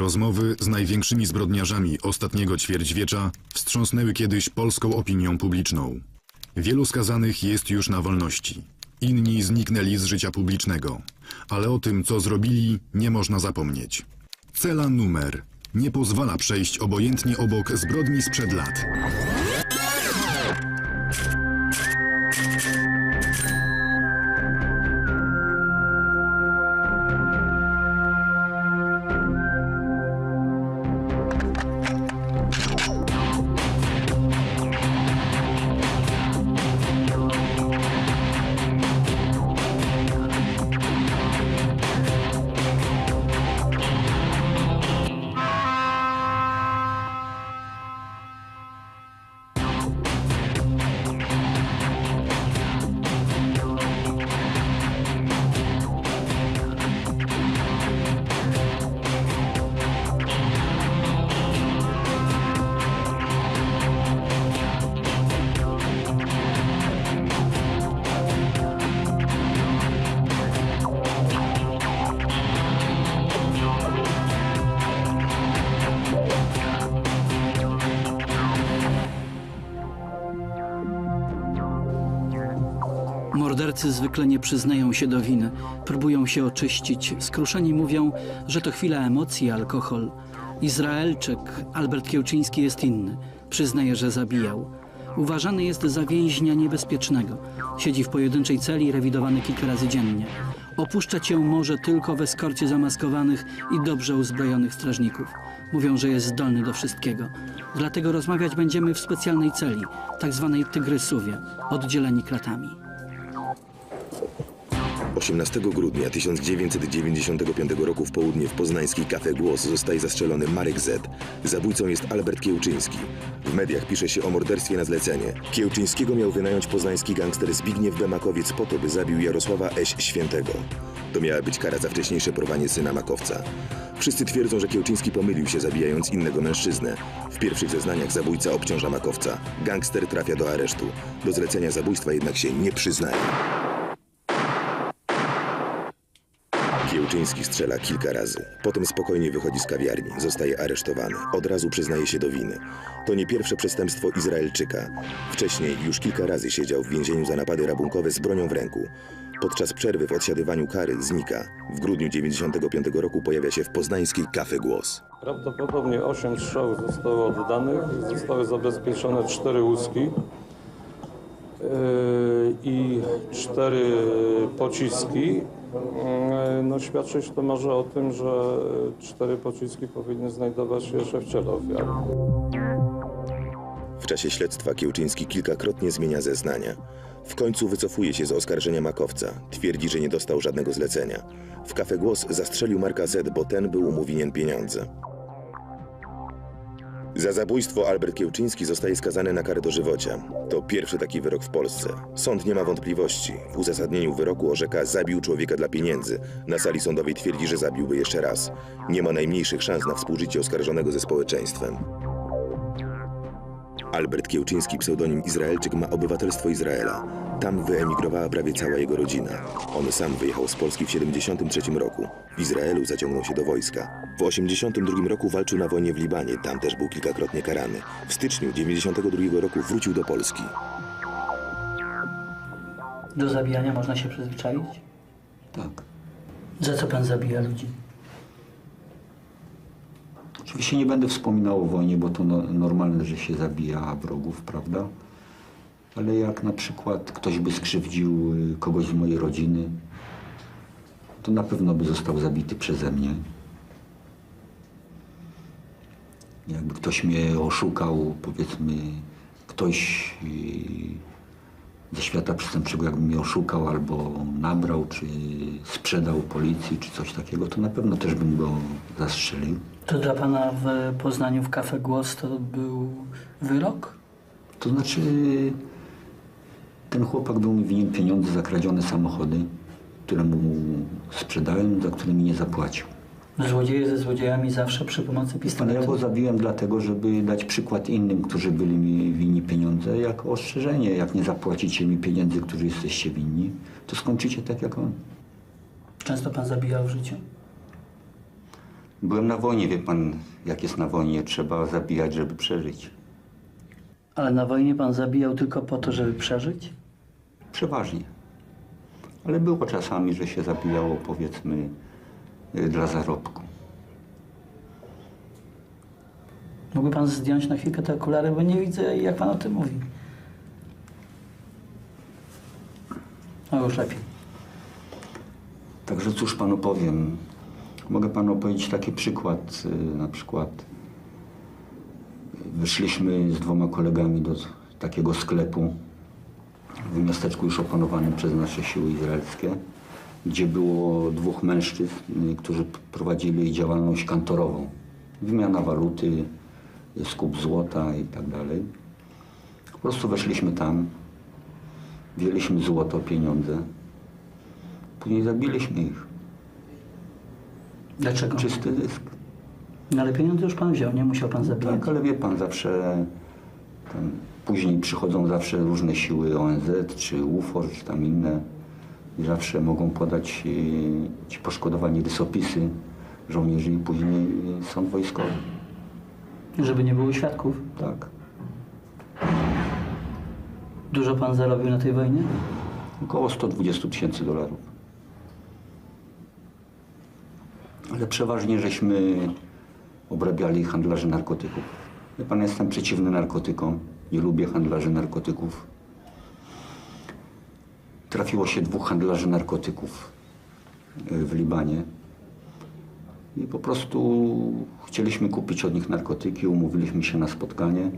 Rozmowy z największymi zbrodniarzami ostatniego ćwierćwiecza wstrząsnęły kiedyś polską opinią publiczną. Wielu skazanych jest już na wolności. Inni zniknęli z życia publicznego. Ale o tym, co zrobili, nie można zapomnieć. Cela numer nie pozwala przejść obojętnie obok zbrodni sprzed lat. Mordercy zwykle nie przyznają się do winy, próbują się oczyścić. Skruszeni mówią, że to chwila emocji alkohol. Izraelczyk Albert Kiełczyński jest inny. Przyznaje, że zabijał. Uważany jest za więźnia niebezpiecznego. Siedzi w pojedynczej celi, rewidowany kilka razy dziennie. Opuszczać ją może tylko w eskorcie zamaskowanych i dobrze uzbrojonych strażników. Mówią, że jest zdolny do wszystkiego. Dlatego rozmawiać będziemy w specjalnej celi, tak zwanej Tygrysuwie, oddzieleni kratami. 18 grudnia 1995 roku w południe w poznańskiej Cafe Głos zostaje zastrzelony Marek Z. Zabójcą jest Albert Kiełczyński. W mediach pisze się o morderstwie na zlecenie. Kiełczyńskiego miał wynająć poznański gangster Zbigniew B. Makowiec po to, by zabił Jarosława Eś Świętego. To miała być kara za wcześniejsze porwanie syna Makowca. Wszyscy twierdzą, że Kiełczyński pomylił się zabijając innego mężczyznę. W pierwszych zeznaniach zabójca obciąża Makowca. Gangster trafia do aresztu. Do zlecenia zabójstwa jednak się nie przyznaje. Kiełczyński strzela kilka razy. Potem spokojnie wychodzi z kawiarni. Zostaje aresztowany. Od razu przyznaje się do winy. To nie pierwsze przestępstwo Izraelczyka. Wcześniej już kilka razy siedział w więzieniu za napady rabunkowe z bronią w ręku. Podczas przerwy w odsiadywaniu kary znika. W grudniu 95 roku pojawia się w poznańskiej Cafe Głos. Prawdopodobnie 8 strzałów zostało oddanych, zostały zabezpieczone 4 łuski i 4 pociski. Yy, No, świadczyć to może o tym, że 4 pociski powinny znajdować się jeszcze w ciele ofiary. W czasie śledztwa Kiełczyński kilkakrotnie zmienia zeznania. W końcu wycofuje się z oskarżenia Makowca. Twierdzi, że nie dostał żadnego zlecenia. W Cafe Głos zastrzelił Marka Z, bo ten był mu winien pieniądze. Za zabójstwo Albert Kiełczyński zostaje skazany na karę dożywocia. To pierwszy taki wyrok w Polsce. Sąd nie ma wątpliwości. W uzasadnieniu wyroku orzeka zabił człowieka dla pieniędzy. Na sali sądowej twierdzi, że zabiłby jeszcze raz. Nie ma najmniejszych szans na współżycie oskarżonego ze społeczeństwem. Albert Kiełczyński, pseudonim Izraelczyk, ma obywatelstwo Izraela. Tam wyemigrowała prawie cała jego rodzina. On sam wyjechał z Polski w 73 roku. W Izraelu zaciągnął się do wojska. W 82 roku walczył na wojnie w Libanie. Tam też był kilkakrotnie karany. W styczniu 92 roku wrócił do Polski. Do zabijania można się przyzwyczaić? Tak. Za co pan zabija ludzi? Oczywiście nie będę wspominał o wojnie, bo to no, normalne, że się zabija wrogów, prawda? Ale jak na przykład ktoś by skrzywdził y, kogoś z mojej rodziny, to na pewno by został zabity przeze mnie. Jakby ktoś mnie oszukał, powiedzmy, ktoś ze świata przestępczego jakby mnie oszukał albo nabrał, czy sprzedał policji, czy coś takiego, to na pewno też bym go zastrzelił. To dla pana w Poznaniu w Kafe Głos to był wyrok? To znaczy, ten chłopak był mi winien pieniądze za kradzione samochody, które mu sprzedałem, za które mi nie zapłacił. Złodzieje ze złodziejami zawsze przy pomocy Ale ja pistoletu? go zabiłem dlatego, żeby dać przykład innym, którzy byli mi winni pieniądze, jako ostrzeżenie. Jak nie zapłacicie mi pieniędzy, którzy jesteście winni, to skończycie tak jak on. Często pan zabijał w życiu? Byłem na wojnie, wie pan, jak jest na wojnie, trzeba zabijać, żeby przeżyć. Ale na wojnie pan zabijał tylko po to, żeby przeżyć? Przeważnie. Ale było czasami, że się zabijało, powiedzmy, dla zarobku. Mógłby pan zdjąć na chwilkę te okulary, bo nie widzę, jak pan o tym mówi. O, już lepiej. Także cóż panu powiem. Mogę panu opowiedzieć taki przykład. y, Na przykład wyszliśmy z dwoma kolegami do takiego sklepu w miasteczku już opanowanym przez nasze siły izraelskie, gdzie było dwóch mężczyzn, y, którzy prowadzili działalność kantorową. Wymiana waluty, skup złota i tak dalej. Po prostu weszliśmy tam, wzięliśmy złoto, pieniądze. Później zabiliśmy ich. Dlaczego? Czysty zysk. No ale pieniądze już pan wziął, nie musiał pan zabijać. Tak, ale wie pan, zawsze tam, później przychodzą zawsze różne siły ONZ, czy UFOR, czy tam inne i zawsze mogą podać e, ci poszkodowani rysopisy żołnierzy i później e, sąd wojskowy. Żeby nie było świadków. Tak. Dużo pan zarobił na tej wojnie? Około 120 tysięcy dolarów. Ale przeważnie żeśmy obrabiali handlarzy narkotyków. Wie pan, jestem przeciwny narkotykom. Nie lubię handlarzy narkotyków. Trafiło się dwóch handlarzy narkotyków y, w Libanie. I po prostu chcieliśmy kupić od nich narkotyki, umówiliśmy się na spotkanie.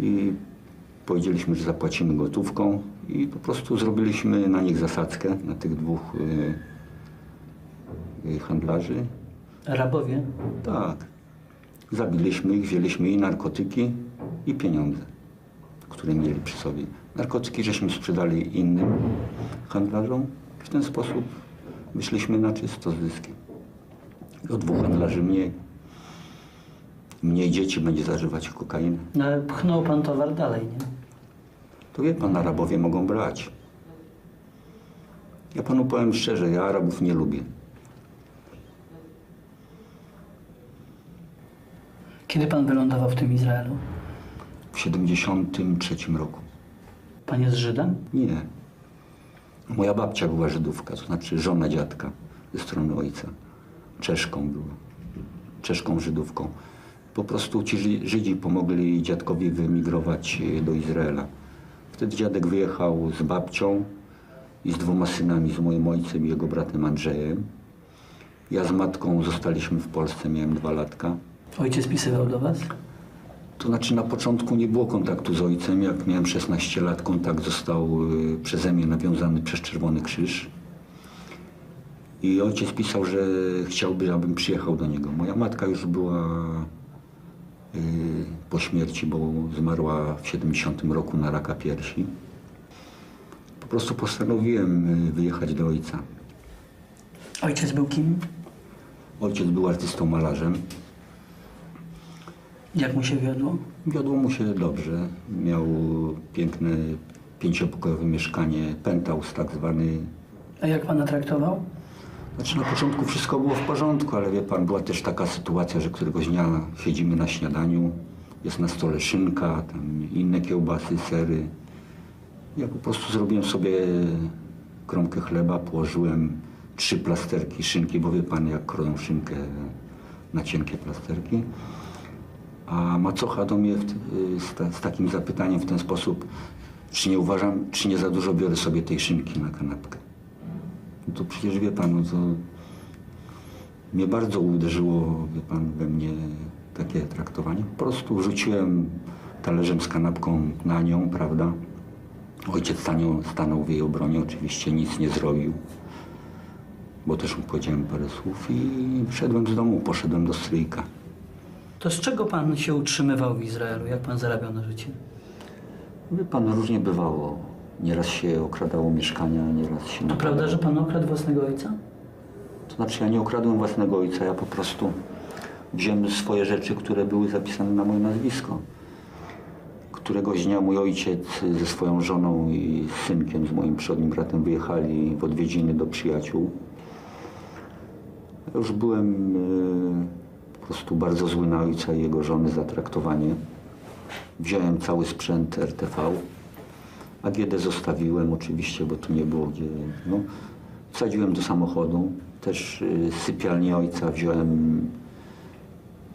I powiedzieliśmy, że zapłacimy gotówką i po prostu zrobiliśmy na nich zasadzkę, na tych dwóch y, y, handlarzy. Rabowie? Tak. Zabiliśmy ich, wzięliśmy i narkotyki, i pieniądze, które mieli przy sobie. Narkotyki żeśmy sprzedali innym handlarzom. W ten sposób wyszliśmy na czysto z zyskiem. Od dwóch handlarzy mniej. Mniej dzieci będzie zażywać kokainę. No ale pchnął pan towar dalej, nie? To wie pan, Arabowie mogą brać. Ja panu powiem szczerze, ja Arabów nie lubię. Kiedy pan wylądował w tym Izraelu? W 73 roku. Pan jest Żydem? Nie. Moja babcia była Żydówka, to znaczy żona dziadka ze strony ojca. Czeszką była. Czeszką Żydówką. Po prostu ci Ży- Żydzi pomogli dziadkowi wyemigrować e, do Izraela. Wtedy dziadek wyjechał z babcią i z dwoma synami, z moim ojcem i jego bratem Andrzejem. Ja z matką zostaliśmy w Polsce, miałem dwa latka. Ojciec pisywał do was? To znaczy na początku nie było kontaktu z ojcem. Jak miałem 16 lat, kontakt został y, przeze mnie nawiązany przez Czerwony Krzyż. I ojciec pisał, że chciałby, abym przyjechał do niego. Moja matka już była y, po śmierci, bo zmarła w 70 roku na raka piersi. Po prostu postanowiłem y, wyjechać do ojca. Ojciec był kim? Ojciec był artystą malarzem. Jak mu się wiodło? Wiodło mu się dobrze. Miał piękne pięciopokojowe mieszkanie, penthouse tak zwany. A jak pana traktował? Znaczy na początku wszystko było w porządku, ale wie pan, była też taka sytuacja, że któregoś dnia siedzimy na śniadaniu, jest na stole szynka, tam inne kiełbasy, sery. Ja po prostu zrobiłem sobie kromkę chleba, położyłem trzy plasterki szynki, bo wie pan jak kroją szynkę na cienkie plasterki. A macocha do mnie w, z, ta, z takim zapytaniem w ten sposób, czy nie uważam, czy nie za dużo biorę sobie tej szynki na kanapkę. No to przecież wie pan, no to mnie bardzo uderzyło, wie pan, we mnie takie traktowanie. Po prostu rzuciłem talerzem z kanapką na nią, prawda? Ojciec stanął, stanął w jej obronie, oczywiście nic nie zrobił, bo też mu powiedziałem parę słów i wszedłem z domu, poszedłem do stryjka. To z czego pan się utrzymywał w Izraelu? Jak pan zarabiał na życie? Wie pan, różnie bywało. Nieraz się okradało mieszkania, nieraz się... To prawda, że pan okradł własnego ojca? To znaczy ja nie okradłem własnego ojca, ja po prostu wziąłem swoje rzeczy, które były zapisane na moje nazwisko. Któregoś dnia mój ojciec ze swoją żoną i synkiem, z moim przodnim bratem wyjechali w odwiedziny do przyjaciół. Już byłem po prostu bardzo zły na ojca i jego żony za traktowanie. Wziąłem cały sprzęt RTV. AGD zostawiłem oczywiście, bo tu nie było gdzie. No, wsadziłem do samochodu. Też e, z sypialni ojca wziąłem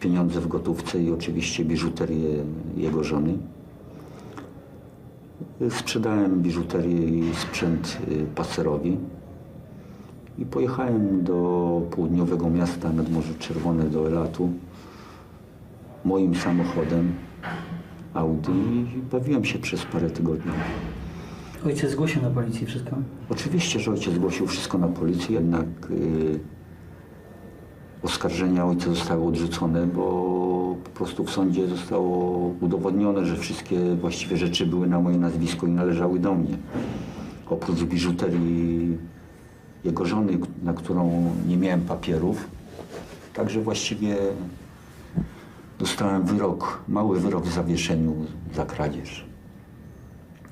pieniądze w gotówce i oczywiście biżuterię jego żony. Sprzedałem biżuterię i sprzęt y, paserowi i pojechałem do południowego miasta nad Morze Czerwone, do Elatu, moim samochodem Audi i bawiłem się przez parę tygodni. Ojciec zgłosił na policji wszystko. Oczywiście, że ojciec zgłosił wszystko na policję, jednak y, oskarżenia ojca zostały odrzucone, bo po prostu w sądzie zostało udowodnione, że wszystkie właściwie rzeczy były na moje nazwisko i należały do mnie. Oprócz biżuterii jego żony, na którą nie miałem papierów. Także właściwie dostałem wyrok, mały wyrok w zawieszeniu za kradzież.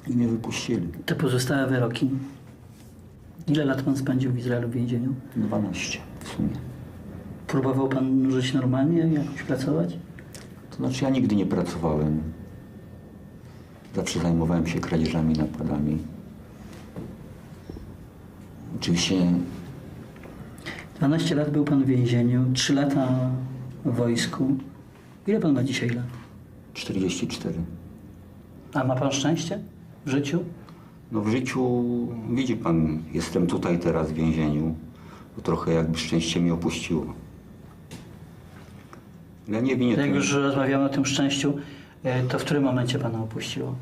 I mnie wypuścili. Te pozostałe wyroki. Ile lat pan spędził w Izraelu w więzieniu? 12 w sumie. Próbował pan żyć normalnie, jakoś pracować? To znaczy ja nigdy nie pracowałem. Zawsze zajmowałem się kradzieżami, napadami. Oczywiście 12 lat był pan w więzieniu, 3 lata w wojsku. Ile pan ma dzisiaj lat? 44. A ma pan szczęście w życiu? No w życiu, widzi pan, jestem tutaj teraz w więzieniu. To trochę jakby szczęście mnie opuściło. Ja nie winię Jak już rozmawiamy o tym szczęściu, e, to w którym momencie pana opuściło?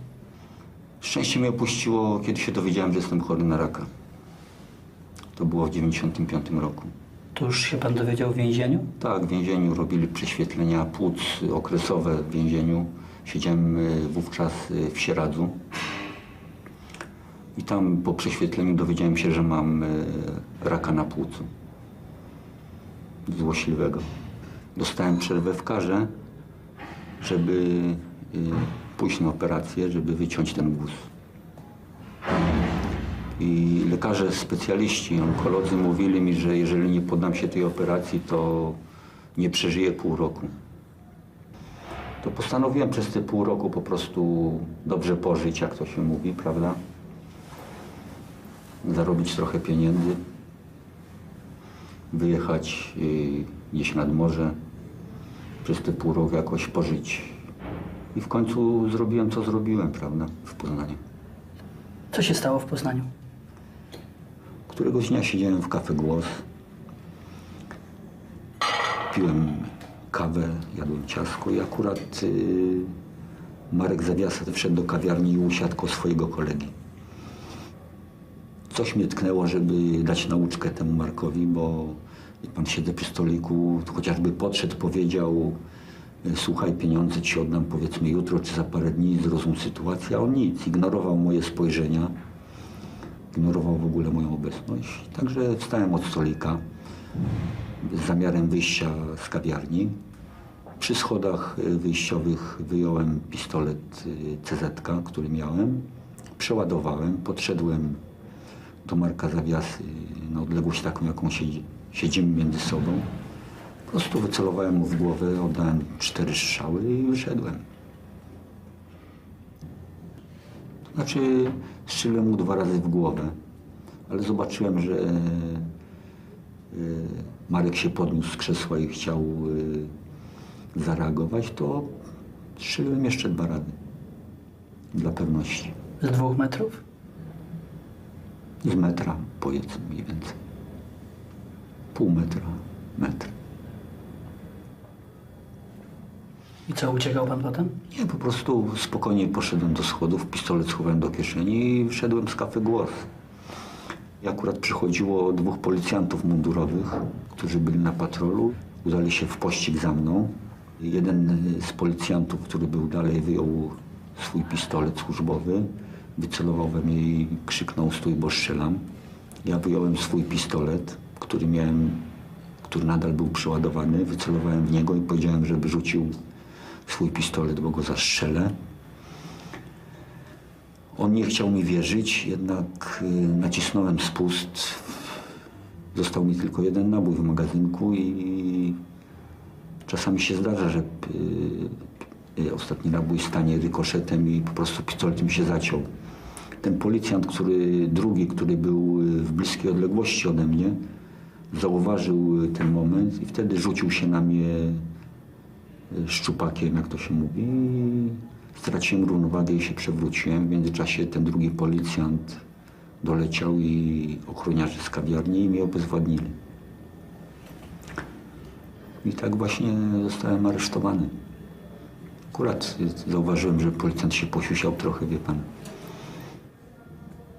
Szczęście mnie opuściło, kiedy się dowiedziałem, że jestem chory na raka. To było w 95 roku. To już się pan dowiedział w więzieniu? Tak, w więzieniu robili prześwietlenia płuc okresowe w więzieniu. Siedziałem y, wówczas y, w Sieradzu. I tam po prześwietleniu dowiedziałem się, że mam y, raka na płucu. Złośliwego. Dostałem przerwę w karze, żeby pójść na operację, żeby wyciąć ten guz. I lekarze specjaliści, onkolodzy mówili mi, że jeżeli nie poddam się tej operacji, to nie przeżyję pół roku. To postanowiłem przez te pół roku po prostu dobrze pożyć, jak to się mówi, prawda? Zarobić trochę pieniędzy, wyjechać y, gdzieś nad morze, przez te pół roku jakoś pożyć. I w końcu zrobiłem, co zrobiłem, prawda, w Poznaniu. Co się stało w Poznaniu? Któregoś dnia siedziałem w kafe Głos. Piłem kawę, jadłem ciasto i akurat y, Marek Zawiasa wszedł do kawiarni i usiadł koło swojego kolegi. Coś mnie tknęło, żeby dać nauczkę temu Markowi, bo pan siedzę przy stoliku, chociażby podszedł, powiedział y, słuchaj, pieniądze ci oddam powiedzmy jutro czy za parę dni, zrozum sytuację, a on nic, ignorował moje spojrzenia ignorował w ogóle moją obecność. Także wstałem od stolika z zamiarem wyjścia z kawiarni. Przy schodach y, wyjściowych wyjąłem pistolet y, CZ, który miałem. Przeładowałem, podszedłem do Marka Zawiasy na odległość taką, jaką siedzi, siedzimy między sobą. Po prostu wycelowałem mu w głowę, oddałem cztery strzały i wyszedłem. Znaczy, strzeliłem mu dwa razy w głowę, ale zobaczyłem, że e, Marek się podniósł z krzesła i chciał e, zareagować, to strzeliłem jeszcze dwa razy. Dla pewności. Z dwóch metrów? Z metra, powiedzmy mniej więcej. Pół metra, metr. I co, uciekał pan potem? Nie, po prostu spokojnie poszedłem do schodów, pistolet schowałem do kieszeni i wszedłem z kafe Głos. I akurat przychodziło dwóch policjantów mundurowych, którzy byli na patrolu. Udali się w pościg za mną. Jeden z policjantów, który był dalej, wyjął swój pistolet służbowy, wycelował we mnie i krzyknął stój, bo strzelam. Ja wyjąłem swój pistolet, który miałem, który nadal był przeładowany, wycelowałem w niego i powiedziałem, żeby rzucił swój pistolet, bo go zastrzelę. On nie chciał mi wierzyć, jednak y, nacisnąłem spust. Został mi tylko jeden nabój w magazynku i czasami się zdarza, że y, y, ostatni nabój stanie rykoszetem i po prostu pistolet mi się zaciął. Ten policjant, który drugi, który był w bliskiej odległości ode mnie, zauważył ten moment i wtedy rzucił się na mnie szczupakiem, jak to się mówi. i Straciłem równowagę i się przewróciłem. W międzyczasie ten drugi policjant doleciał i ochroniarze z kawiarni mnie obezwładnili. I tak właśnie zostałem aresztowany. Akurat zauważyłem, że policjant się posiusiał trochę, wie pan.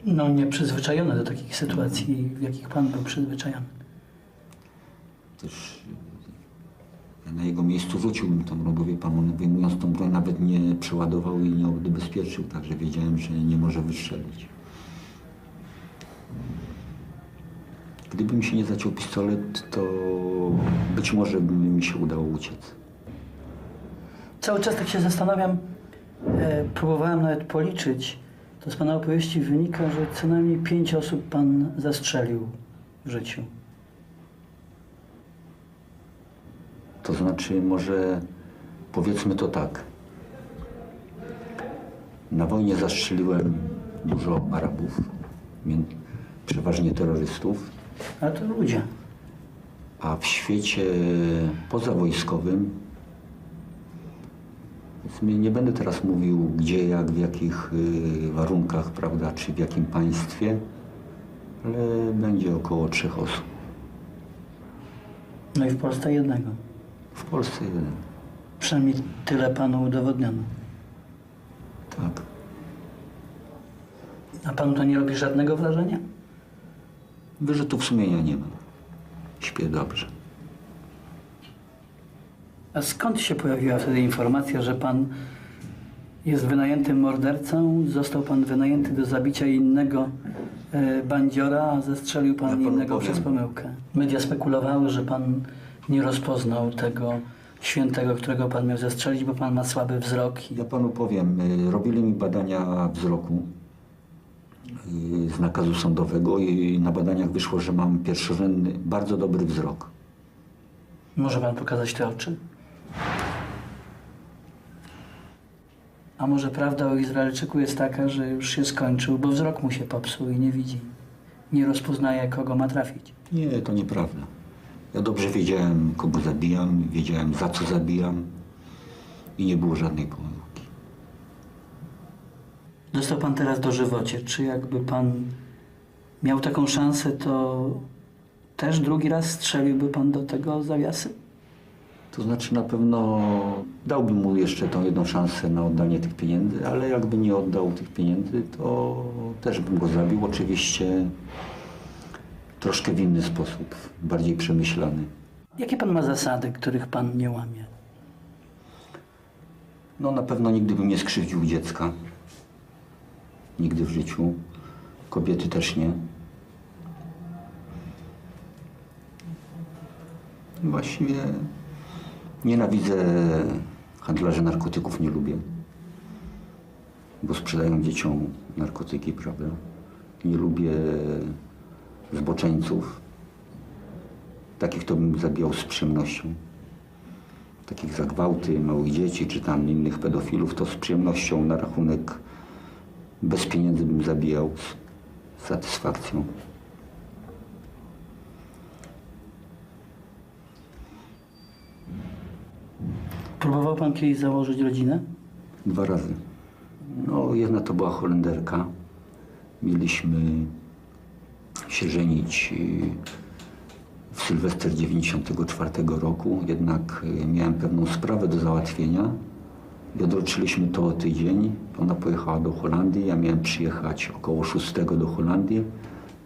No nieprzyzwyczajony do takich sytuacji, w jakich pan był przyzwyczajony. Też na jego miejscu rzuciłbym tą broń, bo wie pan, on wyjmując tą broń nawet nie przeładował i nie odbezpieczył, także wiedziałem, że nie może wystrzelić. Gdyby się nie zaciął pistolet, to być może by mi się udało uciec. Cały czas tak się zastanawiam, e, próbowałem nawet policzyć, to z pana opowieści wynika, że co najmniej pięć osób pan zastrzelił w życiu. To znaczy, może powiedzmy to tak. Na wojnie zastrzeliłem dużo Arabów, przeważnie terrorystów, Ale to ludzie. a w świecie pozawojskowym, nie będę teraz mówił gdzie, jak, w jakich y, warunkach, prawda, czy w jakim państwie, ale będzie około trzech osób. No i w Polsce jednego. W Polsce jeden. Przynajmniej tyle panu udowodniono. Tak. A panu to nie robi żadnego wrażenia? Wyrzutów sumienia nie mam. Śpię dobrze. A skąd się pojawiła wtedy informacja, że pan jest wynajętym mordercą? Został pan wynajęty do zabicia innego e, bandziora, a zestrzelił pan Ja innego powiem. przez pomyłkę. Media spekulowały, że pan nie rozpoznał tego świętego, którego pan miał zestrzelić, bo pan ma słaby wzrok. Ja panu powiem, y, robili mi badania wzroku y, z nakazu sądowego i na badaniach wyszło, że mam pierwszorzędny, bardzo dobry wzrok. Może pan pokazać te oczy? A może prawda o Izraelczyku jest taka, że już się skończył, bo wzrok mu się popsuł i nie widzi. Nie rozpoznaje, kogo ma trafić. Nie, to nieprawda. Ja dobrze wiedziałem, kogo zabijam, wiedziałem za co zabijam i nie było żadnej pomyłki. Dostał pan teraz dożywocie. Czy jakby pan miał taką szansę, to też drugi raz strzeliłby pan do tego zawiasy? To znaczy na pewno dałbym mu jeszcze tą jedną szansę na oddanie tych pieniędzy, ale jakby nie oddał tych pieniędzy, to też bym go zabił. Oczywiście troszkę w inny sposób, bardziej przemyślany. Jakie pan ma zasady, których pan nie łamie? No na pewno nigdy bym nie skrzywdził dziecka. Nigdy w życiu. Kobiety też nie. Właściwie nienawidzę handlarzy narkotyków, nie lubię. Bo sprzedają dzieciom narkotyki, prawda? Nie lubię zboczeńców. Takich to bym zabijał z przyjemnością takich za gwałty małych dzieci, czy tam innych pedofilów, to z przyjemnością na rachunek bez pieniędzy bym zabijał z satysfakcją. Próbował pan kiedyś założyć rodzinę? Dwa razy. No, jedna to była Holenderka. Mieliśmy się żenić y, w Sylwester 94 roku, jednak y, miałem pewną sprawę do załatwienia i odroczyliśmy to o tydzień. Ona pojechała do Holandii, ja miałem przyjechać około 6 do Holandii.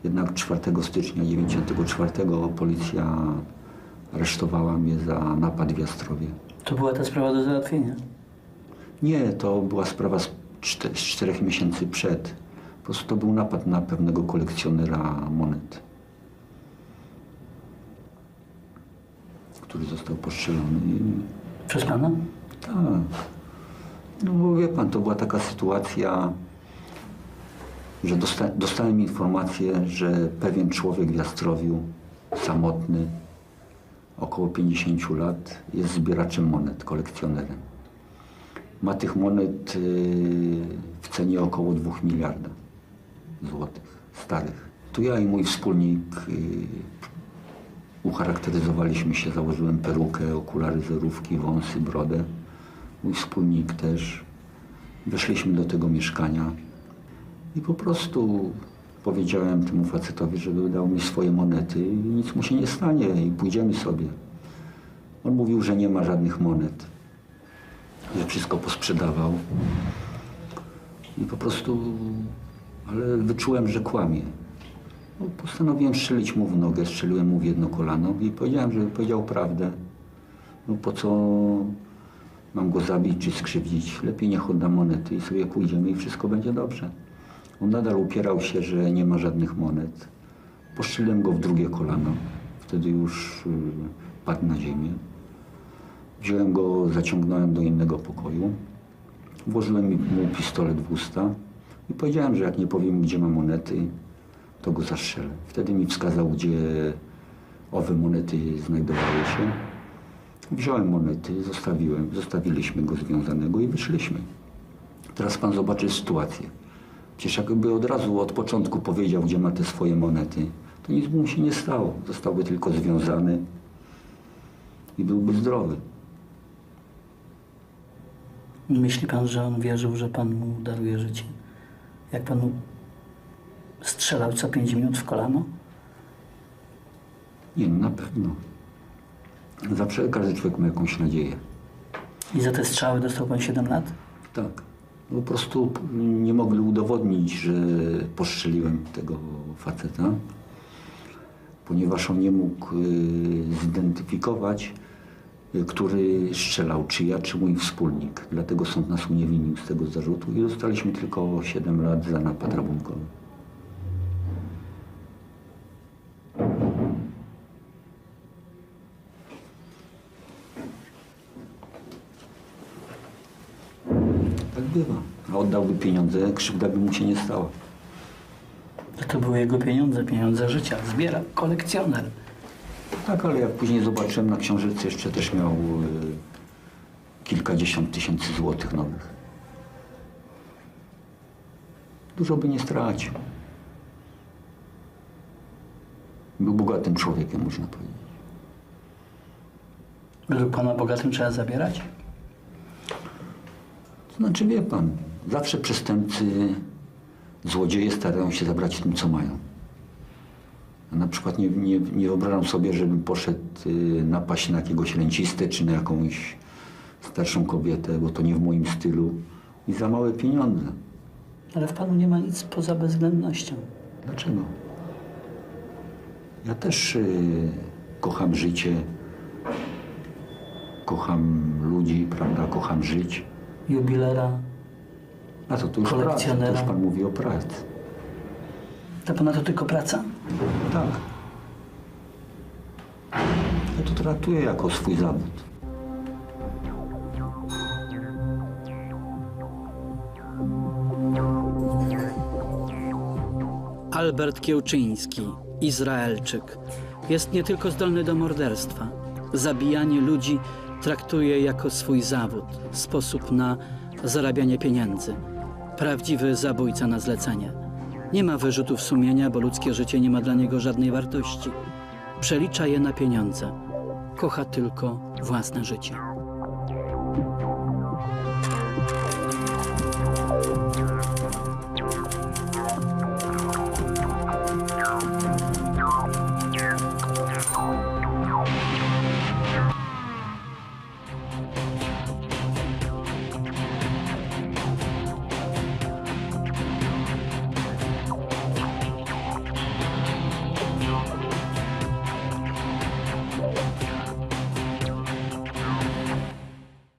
Jednak 4 stycznia 94 policja aresztowała mnie za napad w Jastrowie. To była ta sprawa do załatwienia. Nie, to była sprawa z, z czterech miesięcy przed. Po prostu to był napad na pewnego kolekcjonera monet, który został postrzelony. Przez pana? Tak. No bo wie pan, to była taka sytuacja, że dosta, dostałem informację, że pewien człowiek w Jastrowiu samotny, około 50 lat, jest zbieraczem monet, kolekcjonerem. Ma tych monet y, w cenie około 2 miliarda złotych, starych. Tu ja i mój wspólnik y, ucharakteryzowaliśmy się, założyłem perukę, okulary, zerówki, wąsy, brodę. Mój wspólnik też. Weszliśmy do tego mieszkania i po prostu powiedziałem temu facetowi, żeby dał mi swoje monety i nic mu się nie stanie i pójdziemy sobie. On mówił, że nie ma żadnych monet, że wszystko posprzedawał i po prostu, ale wyczułem, że kłamie. No, postanowiłem strzelić mu w nogę, strzeliłem mu w jedno kolano i powiedziałem, że powiedział prawdę. No po co mam go zabić czy skrzywdzić? Lepiej niech odda monety i sobie pójdziemy i wszystko będzie dobrze. On nadal upierał się, że nie ma żadnych monet. Postrzeliłem go w drugie kolano. Wtedy już y, padł na ziemię. Wziąłem go, zaciągnąłem do innego pokoju. Włożyłem mu pistolet w usta i powiedziałem, że jak nie powiem, gdzie ma monety, to go zastrzelę. Wtedy mi wskazał, gdzie owe monety znajdowały się. Wziąłem monety, zostawiłem, zostawiliśmy go związanego i wyszliśmy. Teraz pan zobaczy sytuację. Przecież jakby od razu, od początku powiedział, gdzie ma te swoje monety, to nic mu się nie stało. Zostałby tylko związany i byłby zdrowy. Myśli pan, że on wierzył, że pan mu daruje życie? Jak panu strzelał co pięć minut w kolano? Nie, no na pewno. Zawsze każdy człowiek ma jakąś nadzieję. I za te strzały dostał pan 7 lat? Tak. Po prostu nie mogli udowodnić, że postrzeliłem tego faceta, ponieważ on nie mógł y, zidentyfikować, który strzelał, czy ja, czy mój wspólnik. Dlatego sąd nas uniewinnił z tego zarzutu i dostaliśmy tylko 7 lat za napad rabunkowy. Tak bywa. A oddałby pieniądze, krzywda by mu się nie stała. To były jego pieniądze, pieniądze życia. Zbiera, kolekcjoner. Tak, ale jak później zobaczyłem na książeczce, jeszcze też miał y, kilkadziesiąt tysięcy złotych nowych. Dużo by nie stracił. Był bogatym człowiekiem, można powiedzieć. Według pana bogatym trzeba zabierać? Znaczy, wie pan, zawsze przestępcy, złodzieje starają się zabrać tym, co mają. Na przykład nie, nie, nie wyobrażam sobie, żebym poszedł y, napaść na jakiegoś rencistę czy na jakąś starszą kobietę, bo to nie w moim stylu i za małe pieniądze. Ale w panu nie ma nic poza bezwzględnością. Dlaczego? Ja też y, kocham życie, kocham ludzi, prawda, kocham żyć. Jubilera. A to, to już praca, to Kolekcjonera. już pan mówi o pracy. Dla pana to tylko praca? Tak. Ja to traktuję jako swój zawód. Albert Kiełczyński, Izraelczyk, jest nie tylko zdolny do morderstwa. Zabijanie ludzi traktuje jako swój zawód, sposób na zarabianie pieniędzy. Prawdziwy zabójca na zlecenie. Nie ma wyrzutów sumienia, bo ludzkie życie nie ma dla niego żadnej wartości. Przelicza je na pieniądze. Kocha tylko własne życie.